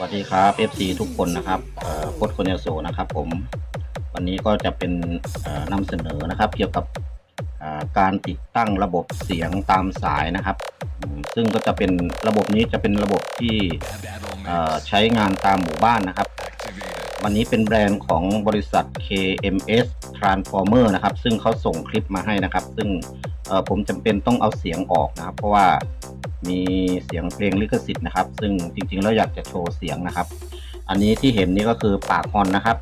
วัสดีครับ FC ทุกคนนะครับโค้ดคนเอโซนะครับ ผมวันนี้ก็จะเป็นนำเสนอนะครับ เกี่ยวกับการติดตั้งระบบเสียงตามสายนะครับ ซึ่งก็จะเป็นระบบนี้จะเป็นระบบที่ใช้งานตามหมู่บ้านนะครับ วันนี้เป็นแบรนด์ของบริษัท KMS Transformer นะครับ ซึ่งเขาส่งคลิปมาให้นะครับ ซึ่งผมจำเป็นต้องเอาเสียงออกนะครับ เพราะว่า มีเสียงเพลงลิขสิทธิ์นะครับ ซึ่งจริงๆแล้วอยากจะโชว์เสียงนะครับ อันนี้ที่เห็นนี่ก็คือปากฮอนนะครับ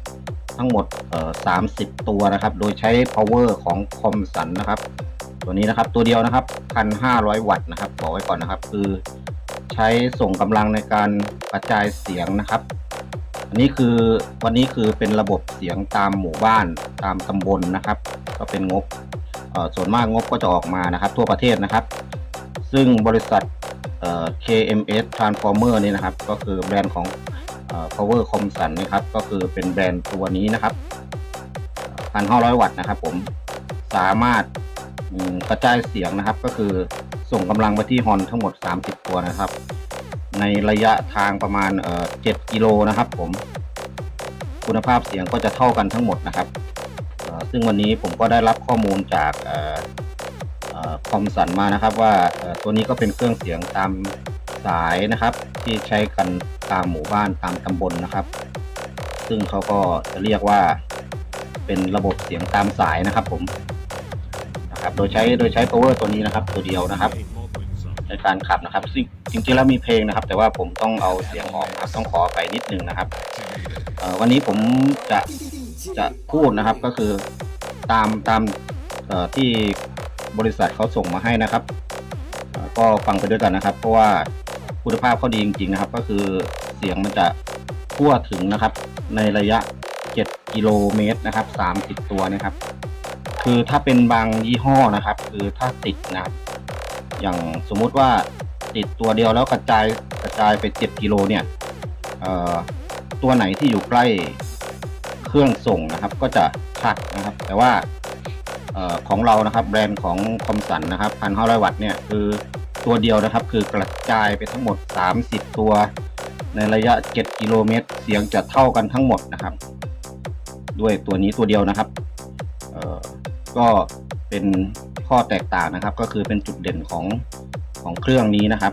ทั้งหมดเอ่อ30ตัวนะครับ โดยใช้ power ของคอมสันนะครับ ตัวนี้นะครับตัวเดียวนะครับ 1,500 วัตต์นะครับบอกไว้ก่อนนะครับ คือใช้ส่งกำลังในการกระจายเสียงนะครับ อันนี้คือวันนี้คือเป็นระบบเสียงตามหมู่บ้านตามตำบลนะครับ ก็เป็นงบส่วนมากงบก็จะออกมานะครับ ทั่วประเทศนะครับ ซึ่งบริษัท KMS Transformer นี่นะครับ ก็คือแบรนด์ของ Power c o m s o n นะครับ ก็คือเป็นแบรนด์ตัวนี้นะครับ 1,500 วัตต์นะครับ ผมสามารถกระจายเสียงนะครับ ก็คือส่งกำลังไปที่ฮอนทั้งหมด 30 ตัวนะครับ ในระยะทางประมาณ7กิโลนะครับ ผม คุณภาพเสียงก็จะเท่ากันทั้งหมดนะครับ ซึ่งวันนี้ผมก็ได้รับข้อมูลจาก คอมสันมานะครับว่าตัวนี้ก็เป็นเครื่องเสียงตามสายนะครับ ที่ใช้กันตามหมู่บ้านตามตำบลนะครับ ซึ่งเขาก็จะเรียกว่าเป็นระบบเสียงตามสายนะครับผมนะครับโดยใช้โดยใช้ power ตัวนี้นะครับ ตัวเดียวนะครับ ในการขับนะครับซึ่งจริงๆแล้วมีเพลงนะครับ แต่ว่าผมต้องเอาเสียงออกนะครับต้องขอไปนิดนึงนะครับวันนี้ผมจะจะพูดนะครับก็คือตามตามที่ บริษัทเขาส่งมาให้นะครับ ก็ฟังไปด้วยกันนะครับ เพราะว่าคุณภาพเขาดีจริงๆนะครับ ก็คือเสียงมันจะทั่วถึงนะครับ ในระยะ 7 กิโลเมตรนะครับ 30 ตัวนะครับ คือถ้าเป็นบางยี่ห้อนะครับ คือถ้าติดนะครับอย่างสมมุติว่าติดตัวเดียวแล้วกระจายกระจายไป 7 กิโลเนี่ยตัวไหนที่อยู่ใกล้เครื่องส่งนะครับ ก็จะชัดนะครับ แต่ว่า ของเรานะครับแบรนด์ของคอมสันนะครับพันห้าร้อยวัตต์เนี่ยคือตัวเดียวนะครับ คือกระจายไปทั้งหมด 30 ตัว ในระยะ 7 กิโลเมตร เสียงจะเท่ากันทั้งหมดนะครับ ด้วยตัวนี้ตัวเดียวนะครับเอ่อก็เป็นข้อแตกต่างนะครับ ก็คือเป็นจุดเด่นของของเครื่องนี้นะครับ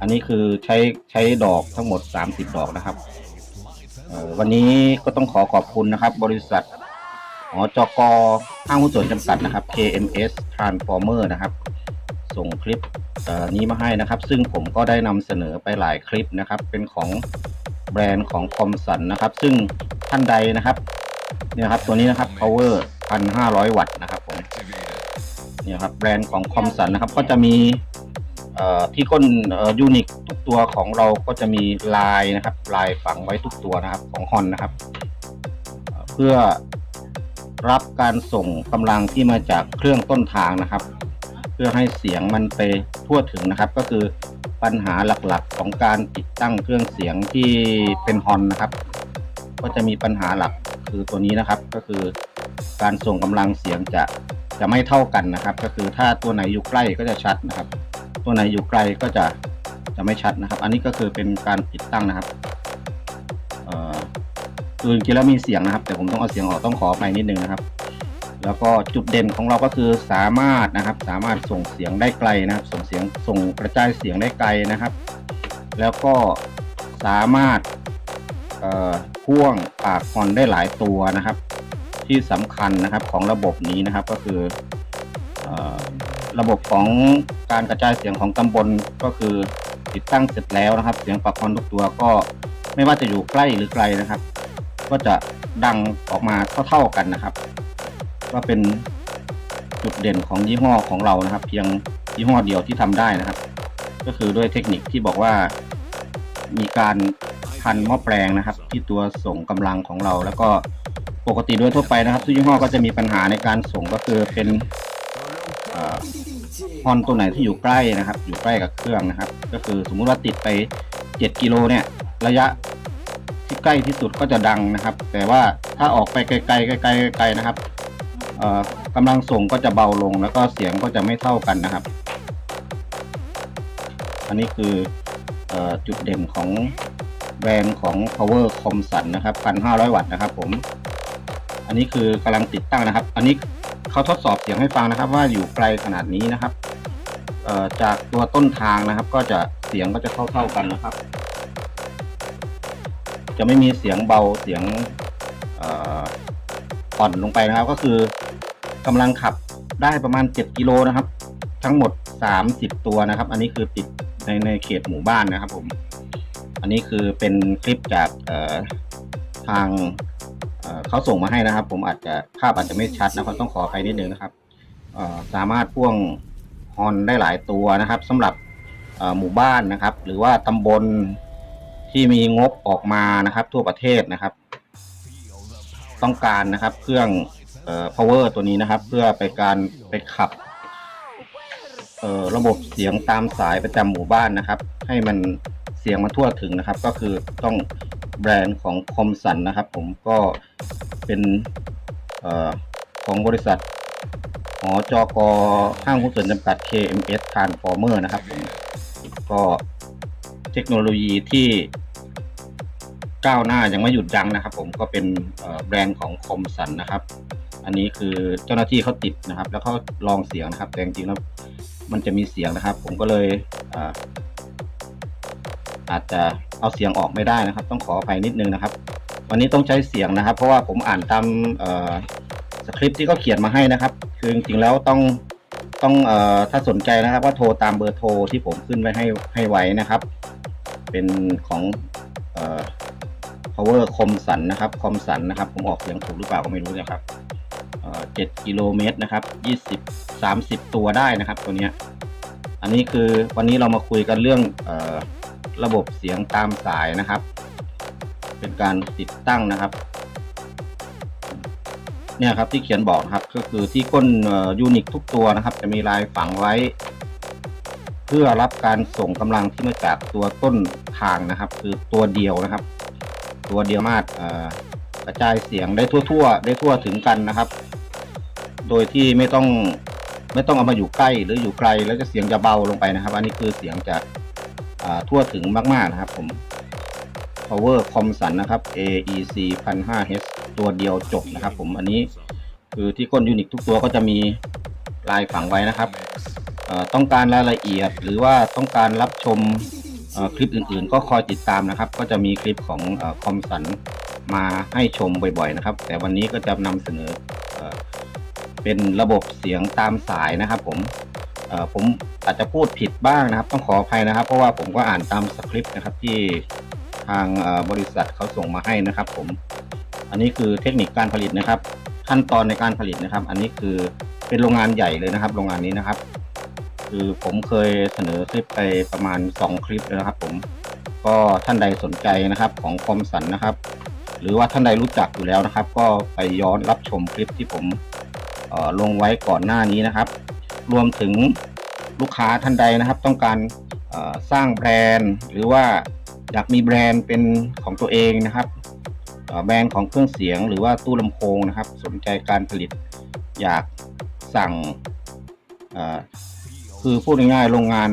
อันนี้คือใช้ใช้ดอกทั้งหมด 30 ดอกนะครับวันนี้ก็ต้องขอขอบคุณนะครับ บริษัท หอจกห้างหุ้นส่วนจำกัดนะครับ KMS Transformer นะครับ ส่งคลิปอ่อนี้มาให้นะครับ ซึ่งผมก็ได้นำเสนอไปหลายคลิปนะครับ เป็นของแบรนด์ของคอมสันนะครับ ซึ่งท่านใดนะครับเนี่ยครับตัวนี้นะครับ power 1,500 วัตต์นะครับผมเนี่ยครับแบรนด์ของคอมสันนะครับ ก็จะมีที่ก้นยูนิคทุกตัวของเราก็จะมีลายนะครับ ลายฝังไว้ทุกตัวนะครับของฮอนนะครับ เพื่อ รับการส่งกำลังที่มาจากเครื่องต้นทางนะครับ เพื่อให้เสียงมันไปทั่วถึงนะครับ ก็คือปัญหาหลักๆของการติดตั้งเครื่องเสียงที่เป็นฮอนนะครับ ก็จะมีปัญหาหลักคือตัวนี้นะครับ ก็คือการส่งกำลังเสียงจะจะไม่เท่ากันนะครับ ก็คือถ้าตัวไหนอยู่ใกล้ก็จะชัดนะครับ ตัวไหนอยู่ไกลก็จะจะไม่ชัดนะครับ อันนี้ก็คือเป็นการติดตั้งนะครับ คือจริงๆแล้วมีเสียงนะครับ แต่ผมต้องเอาเสียงออกต้องขอไปนิดนึงนะครับ แล้วก็จุดเด่นของเราก็คือสามารถนะครับ สามารถส่งเสียงได้ไกลนะครับ ส่งเสียงส่งกระจายเสียงได้ไกลนะครับ แล้วก็สามารถพ่วงปากคอนได้หลายตัวนะครับ ที่สำคัญนะครับของระบบนี้นะครับก็คืออระบบของการกระจายเสียงของตำบลก็คือติดตั้งเสร็จแล้วนะครับ เสียงปากคอนทุกตัวก็ไม่ว่าจะอยู่ใกล้หรือไกลนะครับ ก็จะดังออกมาเท่าๆกันนะครับ ก็เป็นจุดเด่นของยี่ห้อของเรานะครับ เพียงยี่ห้อเดียวที่ทำได้นะครับ ก็คือด้วยเทคนิคที่บอกว่า มีการพันหม้อแปลงนะครับ ที่ตัวส่งกำลังของเรา แล้วก็ปกติโดยทั่วไปนะครับทุกยี่ห้อก็จะมีปัญหาในการส่งก็คือเป็นฮอนตัวไหนที่อยู่ใกล้นะครับ อยู่ใกล้กับเครื่องนะครับ ก็คือสมมุติว่าติดไป 7 กิโลเนี่ย ระยะ ที่ใกล้ที่สุดก็จะดังนะครับ แต่ว่าถ้าออกไปไกลๆไกลๆไกลๆนะครับกำลังส่งก็จะเบาลง แล้วก็เสียงก็จะไม่เท่ากันนะครับ อันนี้คืออจุดเด่นของแบรนด์ของ power c o m s o n นะครับ 1,500 วัตต์นะครับ ผม อันนี้คือกำลังติดตั้งนะครับ อันนี้เขาทดสอบเสียงให้ฟังนะครับ ว่าอยู่ไกลขนาดนี้นะครับจากตัวต้นทางนะครับ ก็จะเสียงก็จะเท่าๆกันนะครับ จะไม่มีเสียงเบาเสียงอ่อนลงไปนะครับ ก็คือกำลังขับได้ประมาณ 7 กิโลนะครับ ทั้งหมด 30 ตัวนะครับ อันนี้คือติดในในเขตหมู่บ้านนะครับผม อันนี้คือเป็นคลิปจากทางเเขาส่งมาให้นะครับ ผมอาจจะภาพอาจจะไม่ชัดนะครับต้องขออภัยนิดนึงนะครับสามารถพ่วงฮอนได้หลายตัวนะครับสำหรับหมู่บ้านนะครับ หรือว่าตำบล ที่มีงบออกมานะครับ ทั่วประเทศนะครับ ต้องการนะครับเครื่องเอ่อ power ตัวนี้นะครับ เพื่อไปการไปขับเอ่อระบบเสียงตามสายประจำหมู่บ้านนะครับ ให้มันเสียงมันทั่วถึงนะครับ ก็คือต้องแบรนด์ของคอมสันนะครับ ผมก็เป็นเอ่อของบริษัทหอจกห้างหุ้นส่วนจำกัด KMS Transformer นะครับผมก็เทคโนโลยีที่ ก้าวหน้ายังไม่หยุดยั้งนะครับ ผมก็เป็นแบรนด์ของคอมสันนะครับ อันนี้คือเจ้าหน้าที่เขาติดนะครับ แล้วเขาลองเสียงนะครับ แต่จริงๆแล้วมันจะมีเสียงนะครับ ผมก็เลยอาอาจจะเอาเสียงออกไม่ได้นะครับ ต้องขออภัยนิดนึงนะครับ วันนี้ต้องใช้เสียงนะครับ เพราะว่าผมอ่านตามสคริปต์ที่เขาเขียนมาให้นะครับ คือจริงๆแล้วต้องต้องอถ้าสนใจนะครับว่าโทรตามเบอร์โทรที่ผมขึ้นไว้ให้ให้ไว้นะครับ เป็นของ เอ่อ power คมสันนะครับคอมสันนะครับ ผมออกเสียงถูกหรือเปล่าก็ไม่รู้นะครับเอ่อ7กิโลเมตรนะครับ20 30ตัวได้นะครับ ตัวเนี้ยอันนี้คือวันนี้เรามาคุยกันเรื่องเออระบบเสียงตามสายนะครับ เป็นการติดตั้งนะครับ เนี่ยครับที่เขียนบอกครับก็คือที่ก้นยูนิคทุกตัวนะครับ จะมีลายฝังไว้ เพื่อรับการส่งกำลังที่มาจากตัวต้นทางนะครับ คือตัวเดียวนะครับ ตัวเดียวมากกระจายเสียงได้ทั่วๆ ได้ทั่วถึงกันนะครับ โดยที่ไม่ต้องไม่ต้องเอามาอยู่ใกล้หรืออยู่ไกลแล้วจะเสียงจะเบาลงไปนะครับ อันนี้คือเสียงจะทั่วถึงมากๆนะครับผม power c o m s o n นะครับ AEC 1005H ตัวเดียวจบนะครับผมอันนี้คือที่ก้นยูนิคทุกตัวก็จะมีลายฝังไว้นะครับต้องการรายละเอียดหรือว่าต้องการรับชม คลิปอื่นๆ ก็คอยติดตามนะครับ ก็จะมีคลิปของคอมสันมาให้ชมบ่อยๆนะครับ แต่วันนี้ก็จะนำเสนอเป็นระบบเสียงตามสายนะครับ ผมผมอาจจะพูดผิดบ้างนะครับ ต้องขออภัยนะครับ เพราะว่าผมก็อ่านตามสคริปต์นะครับที่ทางบริษัทเขาส่งมาให้นะครับ ผม อันนี้คือเทคนิคการผลิตนะครับ ขั้นตอนในการผลิตนะครับ อันนี้คือเป็นโรงงานใหญ่เลยนะครับ โรงงานนี้นะครับ คือผมเคยเสนอคลิปไปประมาณ 2 คลิปแล้วนะครับ ผมก็ท่านใดสนใจนะครับของคอมสันนะครับ หรือว่าท่านใดรู้จักอยู่แล้วนะครับ ก็ไปย้อนรับชมคลิปที่ผมลงไว้ก่อนหน้านี้นะครับ รวมถึงลูกค้าท่านใดนะครับ ต้องการสร้างแบรนด์ หรือว่าอยากมีแบรนด์เป็นของตัวเองนะครับแบรนด์ของเครื่องเสียงหรือว่าตู้ลำโพงนะครับ สนใจการผลิตอยากสั่ง คือพูดง่ายๆโรงงาน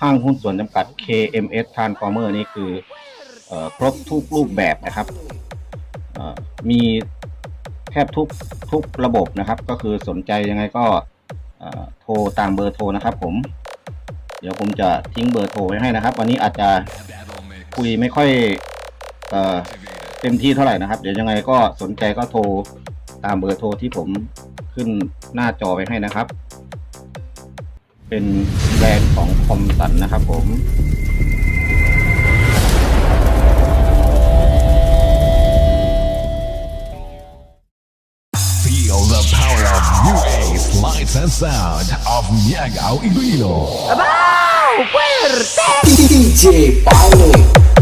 ห้างหุ้นส่วนจำกัด KMS Transformer นี่คืออครบทุกรูปแบบนะครับ มีแทบทุกทุกระบบนะครับ ก็คือสนใจยังไงก็โทรตามเบอร์โทรนะครับผม เดี๋ยวผมจะทิ้งเบอร์โทรไว้ให้นะครับ วันนี้อาจจะคุยไม่ค่อยเอเต็มที่เท่าไหร่นะครับ เดี๋ยวยังไงก็สนใจก็โทรตามเบอร์โทรที่ผมขึ้นหน้าจอไว้ให้นะครับ เป็นแบรนด์ของคอมสันนะครับผม Feel the power of UA's lights and sound of Miagao Iloilo. DJ Paulo.